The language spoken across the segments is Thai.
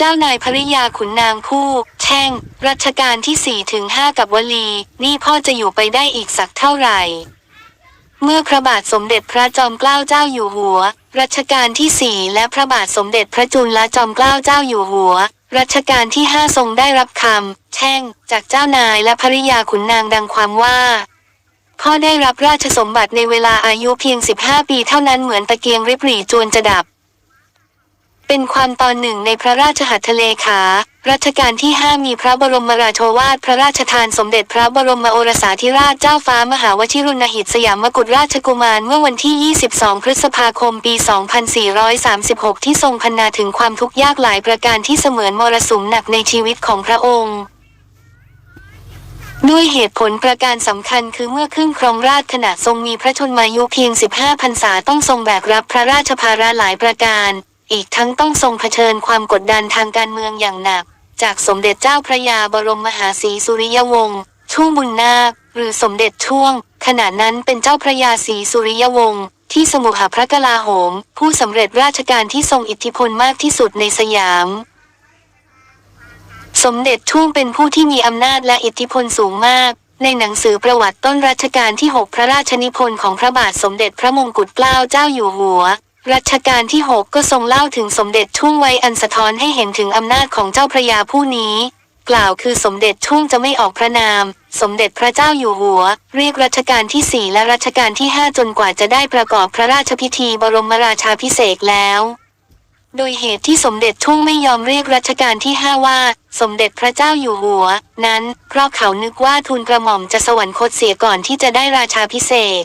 จ้านายภริยาขุนนางผู้ แช่ง รัชกาลที่4ี่ถึงห้ากับวลี นี่พ่อจะอยู่ไปได้อีกสักเท่าไหร่ เมื่อพระบาทสมเด็จพระจอมเกล้าเจ้าอยู่หัว รัชกาลที่สี่และพระบาทสมเด็จพระจุลจอมเกล้าเจ้าอยู่หัว รัชกาลที่ห้าทรงได้รับคำแช่ง จากเจ้านายและภริยาขุนนางดังความว่าพ่อได้รับราชสมบัติในเวลาอายุเพียง 15 ปีเท่านั้นเหมือนตะเกียงริบหรี่จวนจะดับ เป็นความตอนหนึ่งในพระราชหัตถเลขา รัชกาลที่ 5 มีพระบรมราโชวาทพระราชทานสมเด็จพระบรมโอรสาธิราชเจ้าฟ้ามหาวชิรุณหิตสยามกุฎราชกุมารเมื่อวันที่ 22 พฤษภาคม ปี 2436 ที่ทรงพรรณนาถึงความทุกข์ยากหลายประการที่เสมือนมรสุมหนักในชีวิตของพระองค์ด้วยเหตุผลประการสำคัญคือเมื่อขึ้นครองราชขณะทรงมีพระชนมายุเพียง 15 พรรษาต้องทรงแบกรับพระราชภาระหลายประการ อีกทั้งต้องทรงเผชิญความกดดันทางการเมืองอย่างหนัก จากสมเด็จเจ้าพระยาบรมมหาศรีสุริยวงศ์ช่วงบุญนาค หรือสมเด็จช่วง ขณะนั้นเป็นเจ้าพระยาศรีสุริยวงศ์ที่สมุหพระกลาโหม ผู้สำเร็จราชการที่ทรงอิทธิพลมากที่สุดในสยาม สมเด็จช่วงเป็นผู้ที่มีอำนาจและอิทธิพลสูงมาก ในหนังสือประวัติต้นรัชกาลที่ 6 พระราชนิพนธ์ของพระบาทสมเด็จพระมงกุฎเกล้าเจ้าอยู่หัว รัชกาลที่ 6 ก็ทรงเล่าถึงสมเด็จช่งไว้อันสะท้อนให้เห็นถึงอำนาจของเจ้าพระยาผู้นี้ กล่าวคือสมเด็จช่งจะไม่ออกพระนาม สมเด็จพระเจ้าอยู่หัว เรียกรัชกาลที่ 4 และรัชกาลที่ 5 จนกว่าจะได้ประกอบพระราชพิธีบรมราชาพิเศษแล้ว โดยเหตุที่สมเด็จช่งไม่ยอมเรียกรัชกาลที่ห้าว่า สมเด็จพระเจ้าอยู่หัว นั้นเพราะเขานึกว่าทูลกระหม่อมจะสวรรคตเสียก่อนที่จะได้ราชาพิเศษ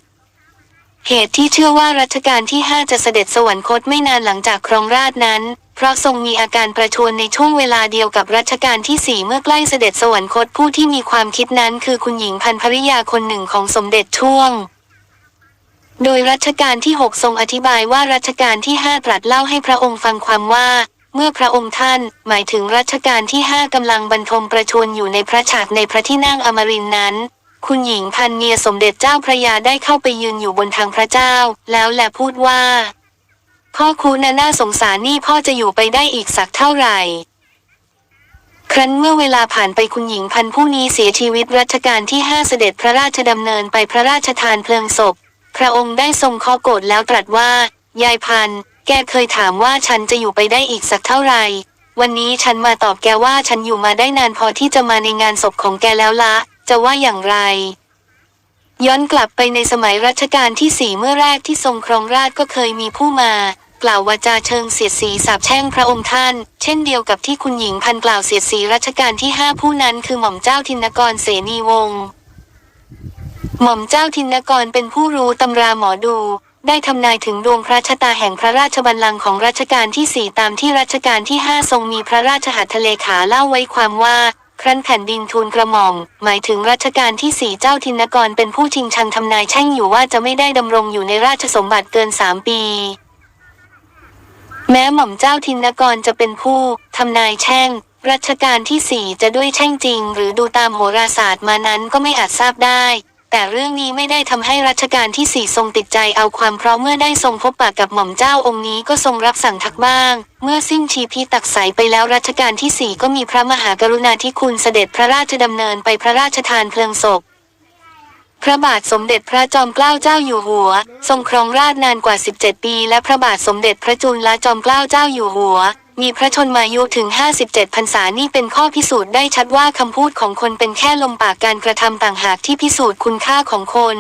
เหตุที่เชื่อว่ารัชกาลที่ห้าจะเสด็จสวรรคตไม่นานหลังจากครองราชนั้น เพราะทรงมีอาการประชวรในช่วงเวลาเดียวกับรัชกาลที่สี่เมื่อใกล้เสด็จสวรรคตผู้ที่มีความคิดนั้นคือคุณหญิงพันภริยาคนหนึ่งของสมเด็จช่วง โดยรัชกาลที่ 6 ทรงอธิบายว่ารัชกาลที่ 5 ตรัสเล่าให้พระองค์ฟังความว่า เมื่อพระองค์ท่าน หมายถึงรัชกาลที่ 5 กำลังบรรทมประชวรอยู่ในพระฉากในพระที่นั่งอมรินนั้น คุณหญิงพันเมียสมเด็จเจ้าพระยาได้เข้าไปยืนอยู่บนทางพระเจ้า แล้วและพูดว่าพ่อคุณน่ะน่าสงสารนี่พ่อจะอยู่ไปได้อีกสักเท่าไหร่ ครั้นเมื่อเวลาผ่านไปคุณหญิงพันผู้นี้เสียชีวิตรัชกาลที่ห้าเสด็จพระราชดำเนินไปพระราชทานเพลิงศพ พระองค์ได้ทรงข้อโกรธแล้วตรัสว่า ยายพัน แกเคยถามว่าฉันจะอยู่ไปได้อีกสักเท่าไหร่ วันนี้ฉันมาตอบแกว่าฉันอยู่มาได้นานพอที่จะมาในงานศพของแกแล้วละ จะว่าอย่างไร ย้อนกลับไปในสมัยรัชกาลที่สี่เมื่อแรกที่ทรงครองราชก็เคยมีผู้มากล่าววาจาเชิงเสียดสีสาบแช่งพระองค์ท่าน เช่นเดียวกับที่คุณหญิงพันกล่าวเสียดสีรัชกาลที่ห้าผู้นั้นคือหม่อมเจ้าทินกรเสนีวงศ์หม่อมเจ้าทินกรเป็นผู้รู้ตำราหมอดู ได้ทำนายถึงดวงพระชะตาแห่งพระราชบัลลังก์ของรัชกาลที่สี่ตามที่รัชกาลที่ห้าทรงมีพระราชหัตถเลขาเล่าไว้ความว่า ครั้นแผ่นดินทูลกระหม่อม หมายถึงรัชกาลที่สี่เจ้าทินกรเป็นผู้ชิงชังทำนายแช่งอยู่ว่าจะไม่ได้ดำรงอยู่ในราชสมบัติเกินสามปี แม้หม่อมเจ้าทินกรจะเป็นผู้ทำนายแช่ง รัชกาลที่สี่จะด้วยแช่งจริง หรือดูตามโหราศาสตร์มานั้นก็ไม่อาจทราบได้ แต่เรื่องนี้ไม่ได้ทำให้รัชกาลที่สี่ทรงติดใจเอาความเพราะเมื่อได้ทรงพบปะกับหม่อมเจ้าองค์นี้ก็ทรงรับสั่งทักบ้าง เมื่อสิ้นชีพีตักใสไปแล้วรัชกาลที่สี่ก็มีพระมหากรุณาธิคุณเสด็จพระราชดำเนินไปพระราชทานเพลิงศพพระบาทสมเด็จพระจอมเกล้าเจ้าอยู่หัว ทรงครองราชนานกว่า 17 ปี และพระบาทสมเด็จพระจุลจอมเกล้าเจ้าอยู่หัว มีพระชนมายุถึง 57 พรรษานี่เป็นข้อพิสูจน์ได้ชัดว่าคำพูดของคนเป็นแค่ลมปากการกระทำต่างหากที่พิสูจน์คุณค่าของคน